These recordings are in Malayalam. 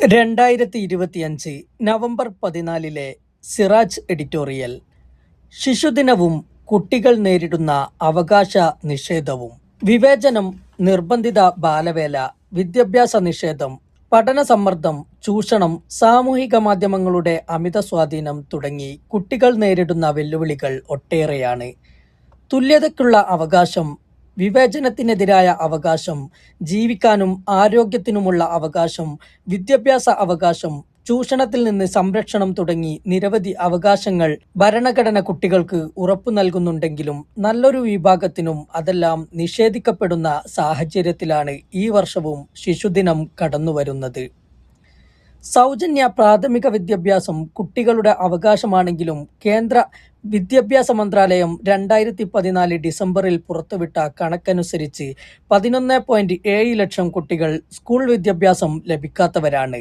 രണ്ടായിരത്തി ഇരുപത്തിയഞ്ച് നവംബർ പതിനാലിലെ സിറാജ് എഡിറ്റോറിയൽ. ശിശുദിനവും കുട്ടികൾ നേരിടുന്ന അവകാശ നിഷേധവും. വിവേചനം നിർബന്ധിത ബാലവേല വിദ്യാഭ്യാസ നിഷേധം പഠന സമ്മർദ്ദം ചൂഷണം സാമൂഹിക മാധ്യമങ്ങളുടെ അമിത സ്വാധീനം തുടങ്ങി കുട്ടികൾ നേരിടുന്ന വെല്ലുവിളികൾ ഒട്ടേറെയാണ്. തുല്യതയ്ക്കുള്ള അവകാശം വിവേചനത്തിനെതിരായ അവകാശം ജീവിക്കാനും ആരോഗ്യത്തിനുമുള്ള അവകാശം വിദ്യാഭ്യാസ അവകാശം ചൂഷണത്തിൽ നിന്ന് സംരക്ഷണം തുടങ്ങി നിരവധി അവകാശങ്ങൾ ഭരണഘടന കുട്ടികൾക്ക് ഉറപ്പു നൽകുന്നുണ്ടെങ്കിലും നല്ലൊരു വിഭാഗത്തിനും അതെല്ലാം നിഷേധിക്കപ്പെടുന്ന സാഹചര്യത്തിലാണ് ഈ വർഷവും ശിശുദിനം കടന്നുവരുന്നത്. സൗജന്യ പ്രാഥമിക വിദ്യാഭ്യാസം കുട്ടികളുടെ അവകാശമാണെങ്കിലും കേന്ദ്ര വിദ്യാഭ്യാസ മന്ത്രാലയം രണ്ടായിരത്തി പതിനാല് ഡിസംബറിൽ പുറത്തുവിട്ട കണക്കനുസരിച്ച് പതിനൊന്ന് പോയിന്റ് ഏഴ് ലക്ഷം കുട്ടികൾ സ്കൂൾ വിദ്യാഭ്യാസം ലഭിക്കാത്തവരാണ്.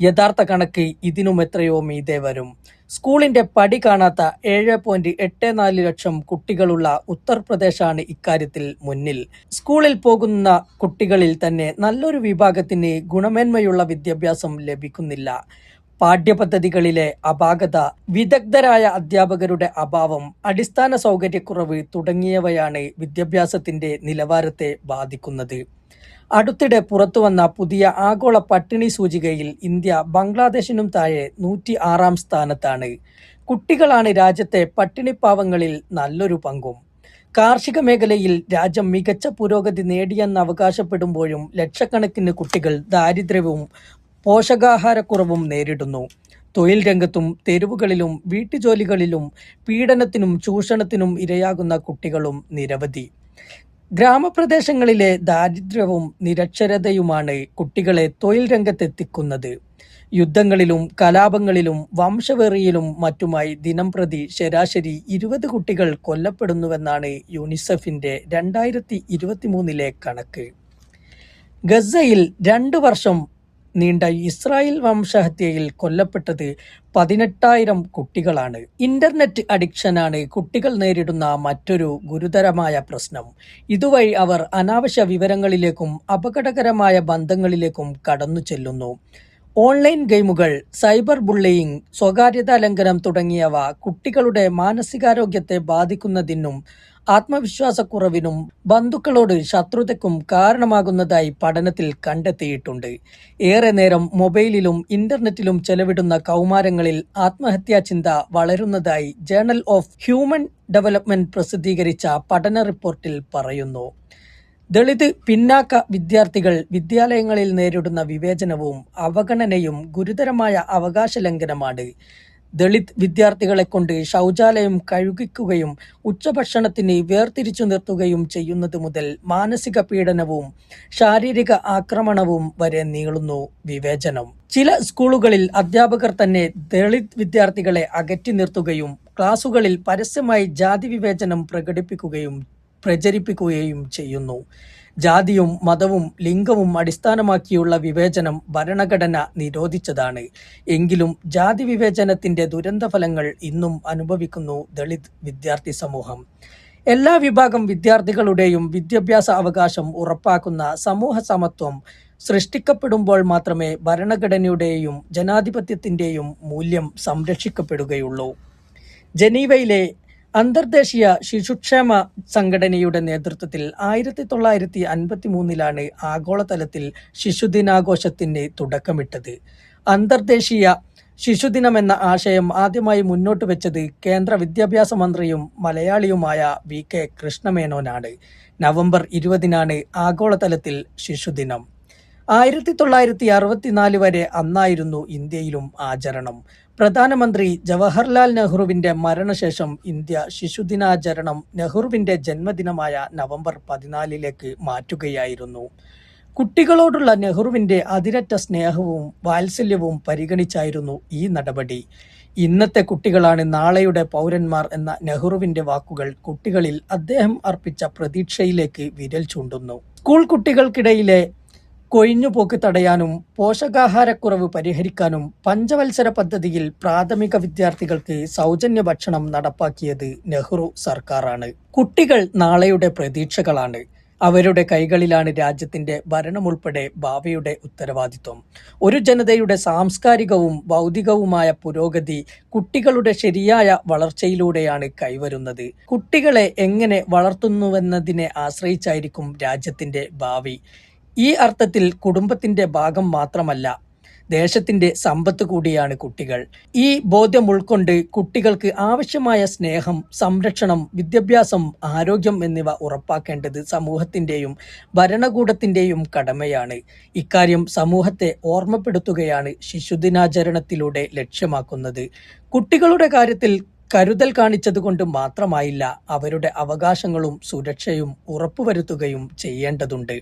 യഥാർത്ഥ കണക്ക് ഇതിനും എത്രയോ മീതെ വരും. സ്കൂളിന്റെ പടി കാണാത്ത ഏഴ് പോയിന്റ് എട്ട് നാല് ലക്ഷം കുട്ടികളുള്ള ഉത്തർപ്രദേശാണ് ഇക്കാര്യത്തിൽ മുന്നിൽ. സ്കൂളിൽ പോകുന്ന കുട്ടികളിൽ തന്നെ നല്ലൊരു വിഭാഗത്തിന് ഗുണമേന്മയുള്ള വിദ്യാഭ്യാസം ലഭിക്കുന്നില്ല. പാഠ്യപദ്ധതികളിലെ അപാകത വിദഗ്ധരായ അധ്യാപകരുടെ അഭാവം അടിസ്ഥാന സൗകര്യക്കുറവ് തുടങ്ങിയവയാണ് വിദ്യാഭ്യാസത്തിന്റെ നിലവാരത്തെ ബാധിക്കുന്നത്. അടുത്തിടെ പുറത്തുവന്ന പുതിയ ആഗോള പട്ടിണി സൂചികയിൽ ഇന്ത്യ ബംഗ്ലാദേശിനും താഴെ നൂറ്റി ആറാം സ്ഥാനത്താണ്. കുട്ടികളാണ് രാജ്യത്തെ പട്ടിണിപ്പാവങ്ങളിൽ നല്ലൊരു പങ്കും. കാർഷിക മേഖലയിൽ രാജ്യം മികച്ച പുരോഗതി നേടിയെന്ന് അവകാശപ്പെടുമ്പോഴും ലക്ഷക്കണക്കിന് കുട്ടികൾ ദാരിദ്ര്യവും പോഷകാഹാരക്കുറവും നേരിടുന്നു. തൊഴിൽ രംഗത്തും തെരുവുകളിലും വീട്ടുജോലികളിലും പീഡനത്തിനും ചൂഷണത്തിനും ഇരയാകുന്ന കുട്ടികളും നിരവധി. ഗ്രാമപ്രദേശങ്ങളിലെ ദാരിദ്ര്യവും നിരക്ഷരതയുമാണ് കുട്ടികളെ തൊഴിൽ രംഗത്തെത്തിക്കുന്നത്. യുദ്ധങ്ങളിലും കലാപങ്ങളിലും വംശവെറിയിലും മറ്റുമായി ദിനംപ്രതി ശരാശരി ഇരുപത് കുട്ടികൾ കൊല്ലപ്പെടുന്നുവെന്നാണ് യൂണിസെഫിന്റെ രണ്ടായിരത്തി ഇരുപത്തിമൂന്നിലെ കണക്ക്. ഗസയിൽ രണ്ടു വർഷം നീണ്ട ഇസ്രായേൽ വംശഹത്യയിൽ കൊല്ലപ്പെട്ടത് പതിനെട്ടായിരം കുട്ടികളാണ്. ഇന്റർനെറ്റ് അഡിക്ഷനാണ് കുട്ടികൾ നേരിടുന്ന മറ്റൊരു ഗുരുതരമായ പ്രശ്നം. ഇതുവഴി അവർ അനാവശ്യ വിവരങ്ങളിലേക്കും അപകടകരമായ ബന്ധങ്ങളിലേക്കും കടന്നു ചെല്ലുന്നു. ഓൺലൈൻ ഗെയിമുകൾ സൈബർ ബുള്ളിയിങ് സ്വകാര്യതാ ലംഘനം തുടങ്ങിയവ കുട്ടികളുടെ മാനസികാരോഗ്യത്തെ ബാധിക്കുന്നതിനും ആത്മവിശ്വാസക്കുറവിനും ബന്ധുക്കളോട് ശത്രുതയ്ക്കും കാരണമാകുന്നതായി പഠനത്തിൽ കണ്ടെത്തിയിട്ടുണ്ട്. ഏറെ നേരം മൊബൈലിലും ഇന്റർനെറ്റിലും ചെലവിടുന്ന കൗമാരങ്ങളിൽ ആത്മഹത്യാ ചിന്ത വളരുന്നതായി ജേണൽ ഓഫ് ഹ്യൂമൻ ഡെവലപ്മെന്റ് പ്രസിദ്ധീകരിച്ച പഠന റിപ്പോർട്ടിൽ പറയുന്നു. ദളിത് പിന്നാക്ക വിദ്യാർത്ഥികൾ വിദ്യാലയങ്ങളിൽ നേരിടുന്ന വിവേചനവും അവഗണനയും ഗുരുതരമായ അവകാശ ലംഘനമാണ് ദളിത് വിദ്യാർത്ഥികളെ കൊണ്ട് ശൗചാലയം കഴുകിക്കുകയും ഉച്ചഭക്ഷണത്തിന് വേർതിരിച്ചു നിർത്തുകയും ചെയ്യുന്നത് മുതൽ മാനസിക പീഡനവും ശാരീരിക ആക്രമണവും വരെ നീളുന്നു വിവേചനം. ചില സ്കൂളുകളിൽ അധ്യാപകർ തന്നെ ദളിത് വിദ്യാർത്ഥികളെ അകറ്റി നിർത്തുകയും ക്ലാസുകളിൽ പരസ്യമായി ജാതി വിവേചനം പ്രകടിപ്പിക്കുകയും പ്രചരിപ്പിക്കുകയും ചെയ്യുന്നു. ജാതിയും മതവും ലിംഗവും അടിസ്ഥാനമാക്കിയുള്ള വിവേചനം ഭരണഘടന നിരോധിച്ചതാണ്. എങ്കിലും ജാതി വിവേചനത്തിന്റെ ദുരന്തഫലങ്ങൾ ഇന്നും അനുഭവിക്കുന്നു ദളിത് വിദ്യാർത്ഥി സമൂഹം. എല്ലാ വിഭാഗം വിദ്യാർത്ഥികളുടെയും വിദ്യാഭ്യാസ അവകാശം ഉറപ്പാക്കുന്ന സമൂഹ സമത്വം സൃഷ്ടിക്കപ്പെടുമ്പോൾ മാത്രമേ ഭരണഘടനയുടെയും ജനാധിപത്യത്തിന്റെയും മൂല്യം സംരക്ഷിക്കപ്പെടുകയുള്ളൂ. ജനീവയിലെ അന്തർദേശീയ ശിശുക്ഷേമ സംഘടനയുടെ നേതൃത്വത്തിൽ ആയിരത്തി തൊള്ളായിരത്തി അൻപത്തി മൂന്നിലാണ് ആഗോളതലത്തിൽ ശിശുദിനാഘോഷത്തിന് തുടക്കമിട്ടത്. അന്തർദേശീയ ശിശുദിനം എന്ന ആശയം ആദ്യമായി മുന്നോട്ട് വെച്ചത് കേന്ദ്ര വിദ്യാഭ്യാസ മന്ത്രിയും മലയാളിയുമായ വി കെ കൃഷ്ണമേനോനാണ്. നവംബർ ഇരുപതിനാണ് ആഗോളതലത്തിൽ ശിശുദിനം. ആയിരത്തി തൊള്ളായിരത്തി അറുപത്തിനാല് വരെ അന്നായിരുന്നു ഇന്ത്യയിലും ആചരണം. പ്രധാനമന്ത്രി ജവഹർലാൽ നെഹ്റുവിന്റെ മരണശേഷം ഇന്ത്യ ശിശുദിനാചരണം നെഹ്റുവിന്റെ ജന്മദിനമായ നവംബർ പതിനാലിലേക്ക് മാറ്റുകയായിരുന്നു. കുട്ടികളോടുള്ള നെഹ്റുവിന്റെ അതിരറ്റ സ്നേഹവും വാത്സല്യവും പരിഗണിച്ചായിരുന്നു ഈ നടപടി. ഇന്നത്തെ കുട്ടികളാണ് നാളെയുടെ പൗരന്മാർ എന്ന നെഹ്റുവിന്റെ വാക്കുകൾ കുട്ടികളിൽ അദ്ദേഹം അർപ്പിച്ച പ്രതീക്ഷയിലേക്ക് വിരൽ ചൂണ്ടുന്നു. സ്കൂൾ കുട്ടികൾക്കിടയിലെ കൊഴിഞ്ഞുപോക്ക് തടയാനും പോഷകാഹാരക്കുറവ് പരിഹരിക്കാനും പഞ്ചവത്സര പദ്ധതിയിൽ പ്രാഥമിക വിദ്യാർത്ഥികൾക്ക് സൗജന്യ ഭക്ഷണം നടപ്പാക്കിയത് നെഹ്റു സർക്കാരാണ്. കുട്ടികൾ നാളെയുടെ പ്രതീക്ഷകളാണ്. അവരുടെ കൈകളിലാണ് രാജ്യത്തിന്റെ ഭരണമുൾപ്പെടെ ഭാവിയുടെ ഉത്തരവാദിത്വം. ഒരു ജനതയുടെ സാംസ്കാരികവും ഭൗതികവുമായ പുരോഗതി കുട്ടികളുടെ ശരിയായ വളർച്ചയിലൂടെയാണ് കൈവരുന്നത്. കുട്ടികളെ എങ്ങനെ വളർത്തുന്നുവെന്നതിനെ ആശ്രയിച്ചായിരിക്കും രാജ്യത്തിന്റെ ഭാവി. ഈ അർത്ഥത്തിൽ കുടുംബത്തിന്റെ ഭാഗം മാത്രമല്ല ദേശത്തിന്റെ സമ്പത്ത് കൂടിയാണ് കുട്ടികൾ. ഈ ബോധ്യം ഉൾക്കൊണ്ട് കുട്ടികൾക്ക് ആവശ്യമായ സ്നേഹം സംരക്ഷണം വിദ്യാഭ്യാസം ആരോഗ്യം എന്നിവ ഉറപ്പാക്കേണ്ടത് സമൂഹത്തിന്റെയും ഭരണകൂടത്തിന്റെയും കടമയാണ്. ഇക്കാര്യം സമൂഹത്തെ ഓർമ്മപ്പെടുത്തുകയാണ് ശിശുദിനാചരണത്തിലൂടെ ലക്ഷ്യമാക്കുന്നത്. കുട്ടികളുടെ കാര്യത്തിൽ കരുതൽ കാണിച്ചതുകൊണ്ട് മാത്രമായില്ല അവരുടെ അവകാശങ്ങളും സുരക്ഷയും ഉറപ്പുവരുത്തുകയും ചെയ്യേണ്ടതുണ്ട്.